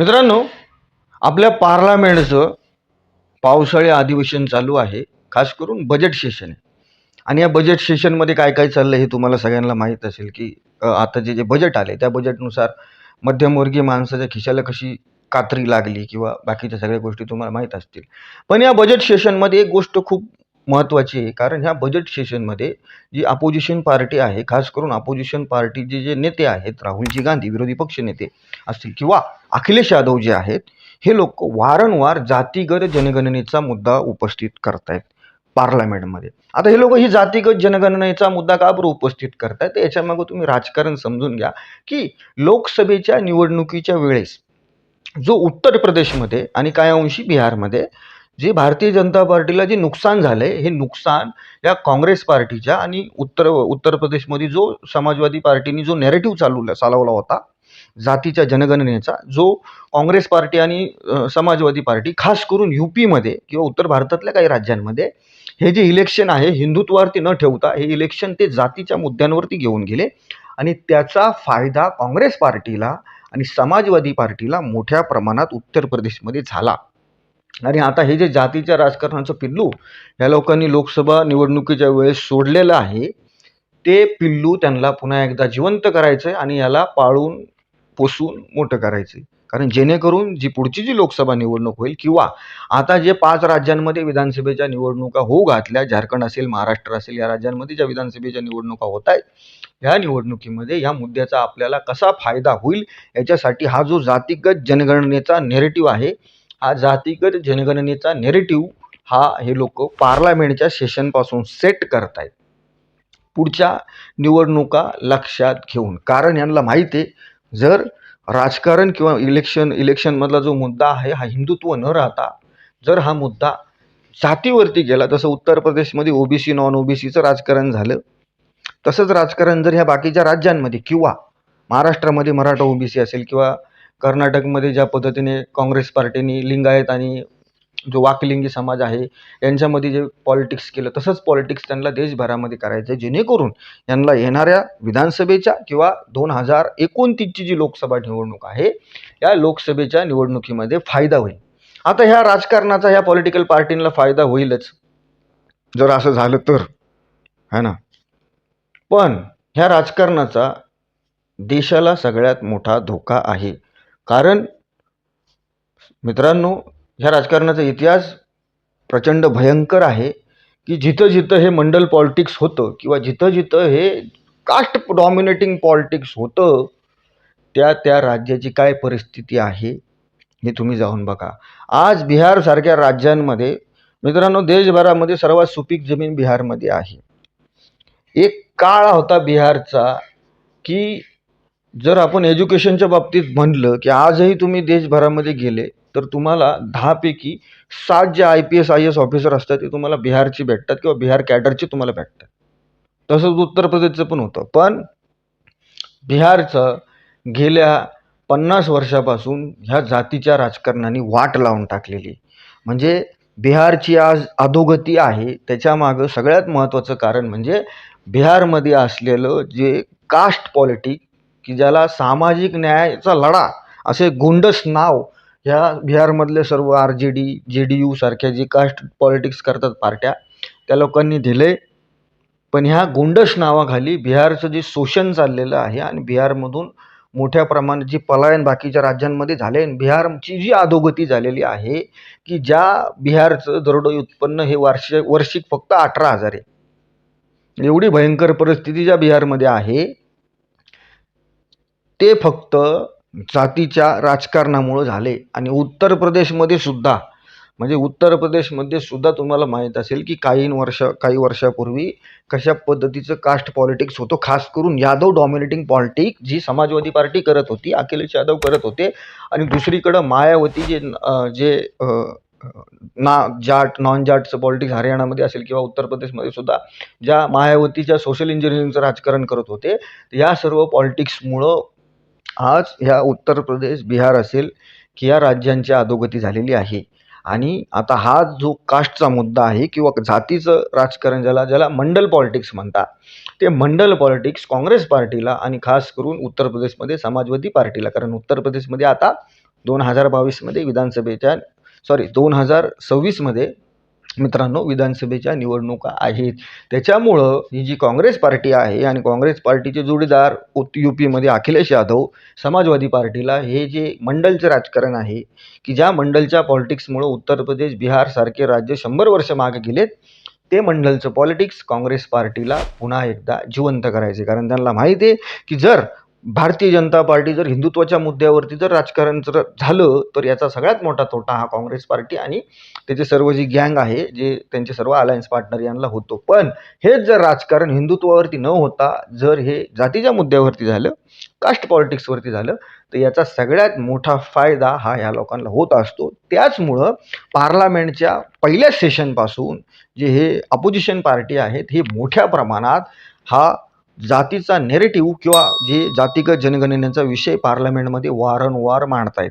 मित्रांनो आपल्या पार्लामेंटचं पावसाळी अधिवेशन चालू आहे खास करून बजेट सेशन आहे आणि या बजेट सेशनमध्ये काय काय चाललं हे तुम्हाला सगळ्यांना माहीत असेल की आता जे जे बजेट आले त्या बजेटनुसार मध्यमवर्गीय माणसाच्या खिशाला कशी कात्री लागली किंवा बाकीच्या सगळ्या गोष्टी तुम्हाला माहीत असतील. पण या बजेट सेशनमध्ये एक गोष्ट खूप महत्त्वाची आहे. कारण ह्या बजेट सेशनमध्ये जी अपोजिशन पार्टी आहे खास करून अपोजिशन पार्टीचे जे नेते आहेत राहुलजी गांधी विरोधी पक्ष नेते असतील किंवा अखिलेश यादव जे आहेत हे लोक वारंवार जातीगत जनगणनेचा मुद्दा उपस्थित करतायत पार्लमेंटमध्ये आता हे लोक ही जातीगत जनगणनेचा मुद्दा का बरं उपस्थित करतायत? तर याच्यामागं तुम्ही राजकारण समजून घ्या की लोकसभेच्या निवडणुकीच्या वेळेस जो उत्तर प्रदेशमध्ये आणि काही अंशी बिहारमध्ये जे भारतीय जनता पार्टीला जे नुकसान झालं आहे हे नुकसान या काँग्रेस पार्टीच्या आणि उत्तर उत्तर प्रदेशमध्ये जो समाजवादी पार्टीने जो नॅरेटिव्ह चालवला चालवला होता जातीच्या जनगणनेचा जो काँग्रेस पार्टी आणि समाजवादी पार्टी खास करून यू पीमध्ये किंवा उत्तर भारतातल्या काही राज्यांमध्ये हे जे इलेक्शन आहे हिंदुत्वावरती न ठेवता हे इलेक्शन ते जातीच्या मुद्द्यांवरती घेऊन गेले. आणि त्याचा फायदा काँग्रेस पार्टीला आणि समाजवादी पार्टीला मोठ्या प्रमाणात उत्तर प्रदेशमध्ये झाला. आणि आता हे जे जातीच्या राजकारणाचं पिल्लू या लोकांनी लोकसभा निवडणुकीच्या वेळेस सोडलेलं आहे ते पिल्लू त्यांना पुन्हा एकदा जिवंत करायचं आहे आणि याला पाळून पोसून मोठं करायचं आहे कारण जेणेकरून जी पुढची जी लोकसभा निवडणूक होईल किंवा आता जे पाच राज्यांमध्ये विधानसभेच्या निवडणुका होऊ घातल्या झारखंड असेल महाराष्ट्र असेल या राज्यांमध्ये ज्या विधानसभेच्या निवडणुका होत आहेत ह्या निवडणुकीमध्ये या मुद्द्याचा आपल्याला कसा फायदा होईल याच्यासाठी हा जो जातीगत जनगणनेचा नेरेटिव्ह आहे हा जातीगत जनगणनेचा नेरेटिव्ह हा हे लोक पार्लामेंटच्या सेशनपासून सेट करत आहेत पुढच्या निवडणुका लक्षात घेऊन. कारण यांना माहीत आहे जर राजकारण किंवा इलेक्शन इलेक्शनमधला जो मुद्दा आहे हा हिंदुत्व न राहता जर हा मुद्दा जातीवरती गेला जसं उत्तर प्रदेशमध्ये ओबीसी नॉन ओबीसीचं राजकारण झालं तसंच राजकारण जर ह्या बाकीच्या राज्यांमध्ये किंवा महाराष्ट्रामध्ये मराठा ओबीसी असेल किंवा कर्नाटकमध्ये ज्या पद्धतीने काँग्रेस पार्टीने लिंगायत आणि जो वाकलिंगी समाज आहे यांच्यामध्ये जे पॉलिटिक्स केलं तसंच पॉलिटिक्स त्यांना देशभरामध्ये करायचं आहे जेणेकरून यांना येणाऱ्या विधानसभेच्या किंवा दोन हजार एकोणतीसची जी लोकसभा निवडणूक आहे या लोकसभेच्या निवडणुकीमध्ये फायदा होईल. आता ह्या राजकारणाचा ह्या पॉलिटिकल पार्टींना फायदा होईलच. जर असं झालं तर है ना? पण ह्या राजकारणाचा देशाला सगळ्यात मोठा धोका आहे. कारण मित्रांनो ह्या राजकारणाचा इतिहास प्रचंड भयंकर आहे की जिथं जिथं हे मंडल पॉलिटिक्स होतं किंवा जिथं जिथं हे कास्ट डॉमिनेटिंग पॉलिटिक्स होतं त्या त्या राज्याची काय परिस्थिती आहे हे तुम्ही जाऊन बघा. आज बिहारसारख्या राज्यांमध्ये मित्रांनो देशभरामध्ये सर्वात सुपीक जमीन बिहारमध्ये आहे. एक काळ होता बिहारचा की जर आपण एज्युकेशनच्या बाबतीत म्हणलं की आजही तुम्ही देशभरामध्ये गेले तर तुम्हाला दहापैकी सात जे I P S I S officer असतात ते तुम्हाला बिहारची भेटतात किंवा बिहार कॅडरचे तुम्हाला भेटतात. तसंच उत्तर प्रदेशचं पण होतं. पण बिहारचं गेल्या पन्नास वर्षापासून ह्या जातीच्या राजकारणाने वाट लावून टाकलेली. म्हणजे बिहारची आज अधोगती आहे त्याच्यामागं सगळ्यात महत्त्वाचं कारण म्हणजे बिहारमध्ये असलेलं जे कास्ट पॉलिटिक की ज्याला सामाजिक न्यायाचा लढा असे गोंडस नाव ह्या बिहारमधले सर्व R J D J D you सारख्या जे कास्ट पॉलिटिक्स करतात पार्ट्या त्या लोकांनी दिले. पण ह्या गोंडस नावाखाली बिहारचं जे शोषण चाललेलं आहे आणि बिहारमधून मोठ्या प्रमाणात जी पलायन बाकीच्या राज्यांमध्ये झाले आणि बिहारची जी अधोगती झालेली आहे की ज्या बिहारचं दरडोई उत्पन्न हे वार्षिक वार्षिक फक्त अठरा हजार आहे. एवढी भयंकर परिस्थिती ज्या बिहारमध्ये आहे ते फक्त जातीच्या राजकारणामुळं झाले. आणि उत्तर प्रदेशमध्ये सुद्धा म्हणजे उत्तर प्रदेशमध्ये सुद्धा तुम्हाला माहीत असेल की काही वर्ष काही वर्षापूर्वी कशा पद्धतीचं कास्ट पॉलिटिक्स होतं खास करून यादव डॉमिनेटिंग पॉलिटिक जी समाजवादी पार्टी करत होती अखिलेश यादव करत होते. आणि दुसरीकडं मायावती जे जे ना जाट नॉन जाटचं पॉलिटिक्स हरियाणामध्ये असेल किंवा उत्तर प्रदेशमध्ये सुद्धा ज्या मायावतीच्या सोशल इंजिनिअरिंगचं राजकारण करत होते या सर्व पॉलिटिक्समुळं आज ह्या उत्तर प्रदेश बिहार असेल की या राज्यांची अधोगती झालेली आहे. आणि आता हा जो कास्टचा मुद्दा आहे किंवा जातीचं राजकारण ज्याला ज्याला मंडल पॉलिटिक्स म्हणतात ते मंडल पॉलिटिक्स काँग्रेस पार्टीला आणि खास करून उत्तर प्रदेशमध्ये समाजवादी पार्टीला. कारण उत्तर प्रदेशमध्ये आता दोन हजार बावीसमध्ये विधानसभेच्या सॉरी दोन हजार सव्वीसमध्ये मित्रांनो विधानसभेच्या निवडणुका आहेत. त्याच्यामुळं ही जी काँग्रेस पार्टी आहे आणि काँग्रेस पार्टीचे जोडीदार उत यू पीमध्ये अखिलेश यादव समाजवादी पार्टीला हे जे मंडलचं राजकारण आहे की ज्या मंडलच्या पॉलिटिक्समुळं उत्तर प्रदेश बिहारसारखे राज्य शंभर वर्ष मागे गेलेत ते मंडलचं पॉलिटिक्स काँग्रेस पार्टीला पुन्हा एकदा जिवंत करायचे कारण त्यांना माहिती आहे की जर भारतीय जनता पार्टी जर हिंदुत्वाच्या मुद्द्यावरती जर राजकारण जर झालं तर याचा सगळ्यात मोठा तोटा हा काँग्रेस पार्टी आणि त्याचे सर्व जी गँग आहे जे त्यांचे सर्व अलायन्स पार्टनर यांना होतो. पण हेच जर राजकारण हिंदुत्वावरती न होता जर हे जातीच्या मुद्द्यावरती झालं कास्ट पॉलिटिक्सवरती झालं तर याचा सगळ्यात मोठा फायदा हा ह्या लोकांना होत असतो. त्याचमुळं पार्लामेंटच्या पहिल्या सेशनपासून जे हे अपोजिशन पार्टी आहेत हे मोठ्या प्रमाणात हा जातीचा नेरेटिव्ह किंवा जे जातीगत जनगणनेचा विषय पार्लमेंटमध्ये वारंवार मांडतायत.